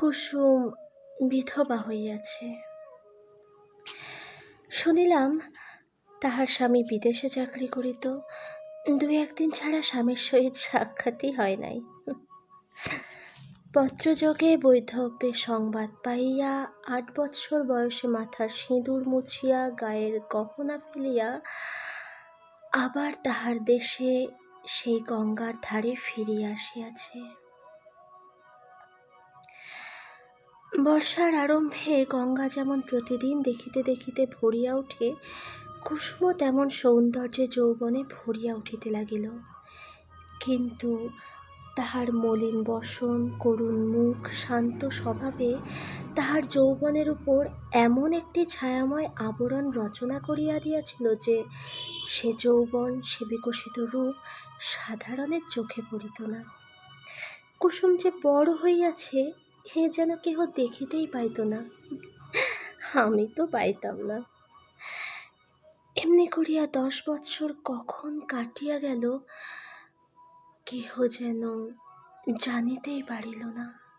কুসুম বিধবা হইয়াছে। শুনিলাম তাহার স্বামী বিদেশে চাকরি করিত। দু একদিন ছাড়া স্বামীর সহিত সাক্ষাৎই হয় নাই। পত্রযোগে বৈধব্যের সংবাদ পাইয়া আট বৎসর বয়সে মাথার সিঁদুর মুছিয়া গায়ের গহনা ফেলিয়া আবার তাহার দেশে সেই গঙ্গার ধারে ফিরিয়া আসিয়াছে। বর্ষার আরম্ভে গঙ্গা যেমন প্রতিদিন দেখিতে দেখিতে ভরিয়া উঠে কুসুম তেমন সৌন্দর্যে যৌবনে ভরিয়া উঠিতে লাগিল। কিন্তু তাহার মলিন বসন, করুণ মুখ, শান্ত স্বভাবে তাহার যৌবনের উপর এমন একটি ছায়াময় আবরণ রচনা করিয়া দিয়াছিল যে, সে যৌবন, সে বিকশিত রূপ সাধারণের চোখে পড়িত না। কুসুম যে বড় হইয়াছে হে যেন কেহ দেখিতেই পাইত না। আমি তো পাইতাম না। এমনি করিয়া দশ বৎসর কখন কাটিয়া গেল, কেহ যেন জানিতেই পারিল না।